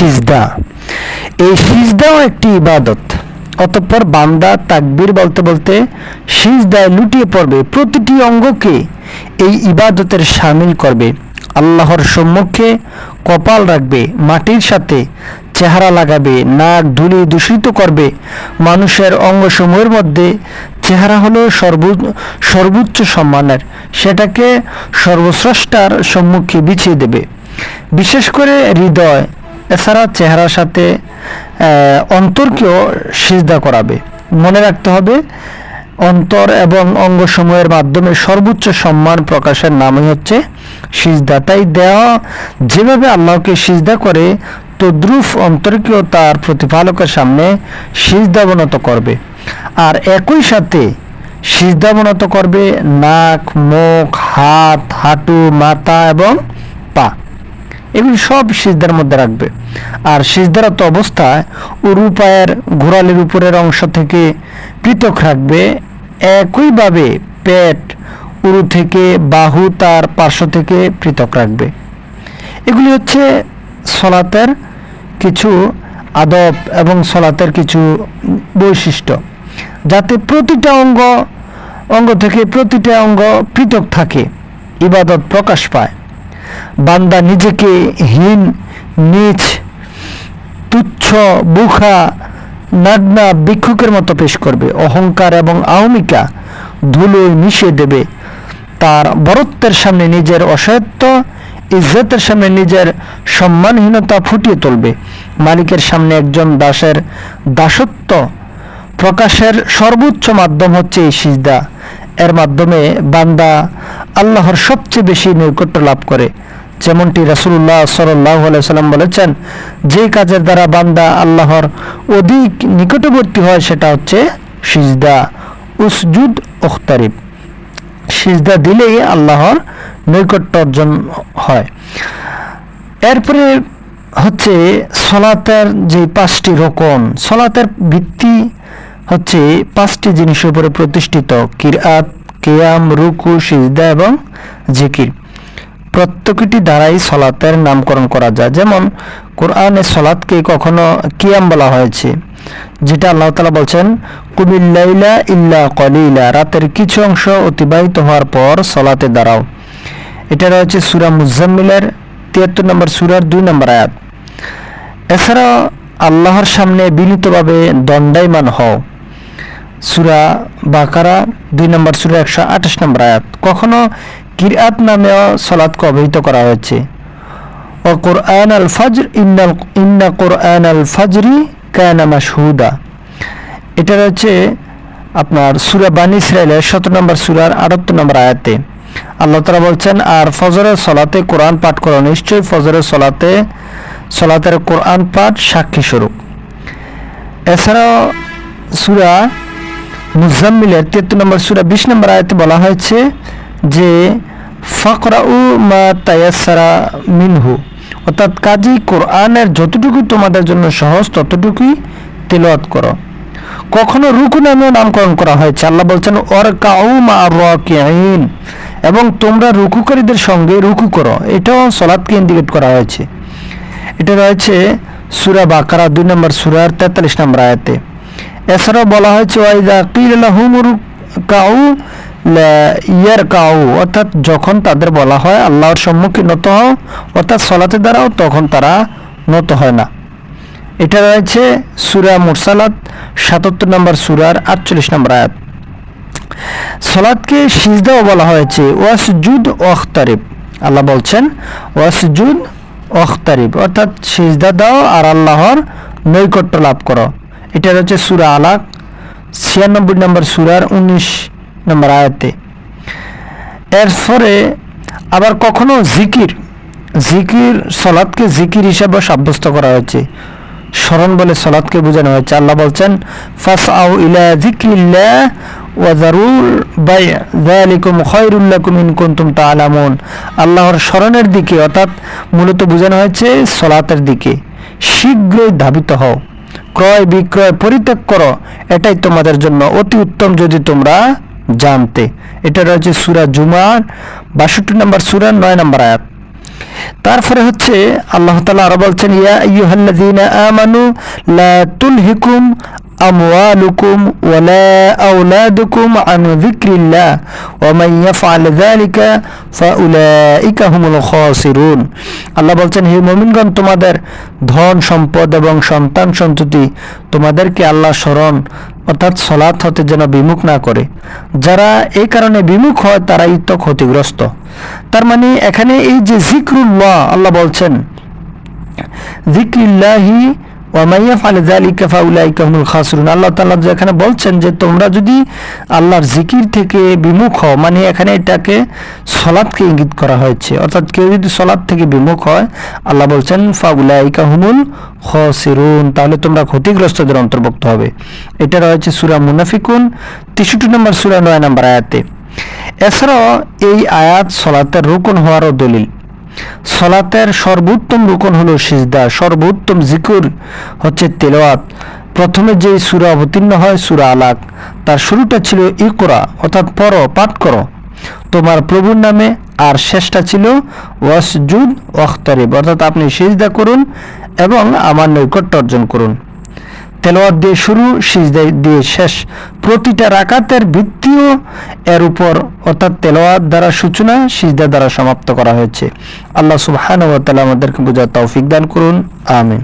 সিজদা। এই সিজদাও একটি ইবাদত। অতঃপর বান্দা তাকবির বলতে বলতে সিজদায় লুটিয়ে পড়বে। প্রতিটি অঙ্গকে এই ইবাদতের সামিল করবে। আল্লাহর সম্মুখে কপাল রাখবে, মাটির সাথে চেহারা লাগাবে, নাক ধুলি দূষিত করবে। মানুষের অঙ্গসমূহের মধ্যে চেহারা হলো সর্ব- সর্বোচ্চ সম্মানের। সেটাকে সর্বস্রষ্টার সম্মুখে বিছিয়ে দেবে। বিশেষ করে হৃদয় এছাড়া চেহারার সাথে অন্তরকেও সিজদা করাবে। মনে রাখতে হবে, অন্তর এবং অঙ্গসমূহের মাধ্যমে সর্বোচ্চ সম্মান প্রকাশের নামই হচ্ছে সিজদা। তাই দেওয়া যেভাবে আল্লাহকে সিজদা করে তদ্রুফ অন্তরকেও তার প্রতিপালকের সামনে সিজদাবনত করবে। আর একই সাথে সিজদাবনত করবে নাক, মুখ, হাত, হাঁটু, মাথা এবং পা। এগুলি সব সিজদার মধ্যে রাখবে। আর সিজদারত অবস্থায় উরু পায়ের ঘোড়ালির উপরের অংশ থেকে পৃথক রাখবে। একইভাবে পেট উরু থেকে বাহু তার পার্শ্ব থেকে পৃথক রাখবে। এগুলি হচ্ছে সলাতের কিছু আদব এবং সলাতের কিছু বৈশিষ্ট্য। যাতে প্রতিটা অঙ্গ অঙ্গ থেকে প্রতিটা অঙ্গ পৃথক থাকে, ইবাদত প্রকাশ পায়। বান্দা নিজেকে হীন, নিচ, তুচ্ছ, বুখা নাগনা ভিক্ষুকের মতো পেশ করবে। অহংকার এবং আহমিকা ধুলোয় মিশিয়ে দেবে। তার বরত্বের সামনে নিজের অসহায়ত্ব, ইজ্জতের সামনে নিজের সম্মানহীনতা ফুটিয়ে তুলবে। মালিকের সামনে একজন দাসের দাসত্ব প্রকাশের সর্বোচ্চ মাধ্যম হচ্ছে এই সিজদা। এর মাধ্যমে বান্দা আল্লাহর সবচেয়ে বেশি নৈকট্য লাভ করে। যেমনটি রাসুল্লাহ সাল্লাহ সাল্লাম বলেছেন যে কাজের দ্বারা বান্দা আল্লাহর অধিক নিকটবর্তী হয় সেটা হচ্ছে সিজদা, উসজুদ ওখতারিব সিজদা দিলেই আল্লাহর নৈকট্য অর্জন হয়। এরপরে হচ্ছে সলাতের যে পাঁচটি রকম সলাতের ভিত্তি হচ্ছে পাঁচটি জিনিসের উপরে প্রতিষ্ঠিত, কিরাত, কেয়াম, রুকু, সিজদা এবং জিকির। প্রত্যেকটি দ্বারাই সলাতের নামকরণ করা যায়। যেমন কোরআনে সলাৎকে কখনো কিয়াম বলা হয়েছে, যেটা আল্লাহ তালা বলছেন কুমিল্লাইলা ইল্লা কলিলা রাতের কিছু অংশ অতিবাহিত হওয়ার পর সলাতে দাঁড়াও। এটা রয়েছে সুরা মুজাম্মিলের তিয়াত্তর নম্বর সুরার দুই নম্বর আয়াত। এছাড়াও আল্লাহর সামনে বিনীতভাবে দণ্ডায়মান হও। সুরা বাকারা দুই নম্বর সুরা একশো আঠাশ নম্বর আয়াত। কখনো কিরাত নামেও সলাদকে অবহিত করা হয়েছে। ও কোরআন আল ফজর ইন্নাল, ইন্না কোরআন আল ফজরি কায়না মাসহুদা এটা রয়েছে আপনার সুরা বানি ইসরায়েলের সতেরো নম্বর সুরার আটাত্তর নম্বর আয়াতে। আল্লাহ তালা বলছেন, আর ফজরের সলাতে কোরআন পাঠ করো নিশ্চয়ই, ফজরের সলাতে, সলাতের কোরআন পাঠ সাক্ষী স্বরূপ। এছাড়াও সুরা মুজাম্মিলের তেত্তর নম্বর সুরা বিশ নম্বর আয়াতে বলা হয়েছে যে ফাকরাউ মা তায়াসারা মিনহু। অর্থাৎ কাজী কোরআনের যতটুকু তোমাদের জন্য সহজ, ততটুকুই তেলাওয়াত করো। কখনো রুকু নামেও নামকরণ করা হয়েছে। আল্লাহ বলছেন ওর কাউ মা রাকিঈন। এবং তোমরা রুকুকারীদের সঙ্গে রুকু করো। এটাও সলাদকে ইন্ডিকেট করা হয়েছে। এটা রয়েছে সুরা বাকারা, দুই নম্বর সুরার তেতাল্লিশ নম্বর আয়াতে। এছাড়াও বলা হয়েছে ওয়াইদা কিল লাহুমুর কাউ ইয়ার কাউ অর্থাৎ যখন তাদের বলা হয় আল্লাহর সম্মুখে নত হও, অর্থাৎ সলাতে দ্বারাও তখন তারা নত হয় না। এটা রয়েছে সুরা মুরসালাত, সাতাত্তর নম্বর সুরার আটচল্লিশ নম্বর আয়াত। সলাদকে সিজদাও বলা হয়েছে, ওয়াসজুদ অখতারিব আল্লাহ বলছেন, ওয়াসজুদ অখতারিব অর্থাৎ সিজদা দাও আর আল্লাহর নৈকট্য লাভ করো। এটা হচ্ছে সুরা আলাক, ছিয়ানব্বই নম্বর সুরার উনিশ নম্বর আয়াতে। এরপরে আবার কখনো জিকির জিকির সলাদকে জিকির হিসাবে সাব্যস্ত করা হয়েছে। স্মরণ বলে সলাদকে বোঝানো হয়েছে। আল্লাহ বলছেন ফাস আউ ইলা জিক্রিল্লাহ ওয়াজারুল বাই, যালিকুম খায়রুল্লাকুম ইন কুনতুম তাআলামুন। আল্লাহর স্মরণের দিকে, অর্থাৎ মূলত বোঝানো হয়েছে সলাতের দিকে। শীঘ্রই ধাবিত হও। ক্রয় বিক্রয় পরিত্যাগ করো। এটাই তোমাদের জন্য অতি উত্তম যদি তোমরা জানতে। এটা রয়েছে সুরা জুমার বাষট্টি নম্বর সুরার নয় নম্বর আয়াত। তারপরে হচ্ছে আল্লাহ তালা আরও বলছেন, ইয়া আইয়ুহাল্লাযীনা আমানু লা তুলহিকুম আমওয়ালুকুম ওয়ালা আওলাদুকুম আন যিকরিল্লাহ ওয়া মান ইয়াফআল যালিকা আল্লাহ বলছেন, হে মুমিনগণ, তোমাদের ধন সম্পদ এবং সন্তান সন্ততি তোমাদেরকে আল্লাহ স্মরণ অর্থাৎ সলাৎ হতে যেন বিমুখ না করে। যারা এই কারণে বিমুখ হয়, তারাই তো ক্ষতিগ্রস্ত। তার মানে এখানে এই যে জিক্রুল্লাহ, আল্লাহ বলছেন, জিক্রিল্লাহি ওয়ামাইয়া ফালে জালিকা ফাউলাইকা হুমুল খাসরুন আল্লাহ তাআলা যেখানে বলছেন যে তোমরা যদি আল্লাহর জিকির থেকে বিমুখ হও মানে এখানে এটাকে সলাৎকে ইঙ্গিত করা হয়েছে। অর্থাৎ কেউ যদি সলাৎ থেকে বিমুখ হয়, আল্লাহ বলছেন, ফাউলাইকা হুমুল খসিরুন তাহলে তোমরা ক্ষতিগ্রস্তদের অন্তর্ভুক্ত হবে। এটা রয়েছে সূরা মুনাফিকুন 63 নম্বর সূরা নয় নম্বর আয়াতে। এছাড়াও এই আয়াত সলাতের রুকন হওয়ারও দলিল। সলাতের সর্বোত্তম রুকন হলো সিজদা, সর্বোত্তম জিকুর হচ্ছে তেলাওয়াত। প্রথমে যে সূরা অবতীর্ণ হয়, সূরা আলাক, তার শুরুটা ছিল ইকরা, অর্থাৎ পর পাঠ করো। তোমার প্রভুর নামে, আর শেষটা ছিল ওয়াসজুদ ওয়াখতারিব, অর্থাৎ আপনি সিজদা করুন এবং আমার নৈকট্য অর্জন করুন। তেলাওয়াত দিয়ে শুরু সিজদা দিয়ে শেষ। প্রতিটা রাকাতের ভিত্তিও এর উপর, অর্থাৎ তেলোয়ার দ্বারা সূচনা, সিজদা দ্বারা সমাপ্ত করা হয়েছে। আল্লাহ সুবাহ আমাদেরকে বোঝার তৌফিক দান করুন। আমিন।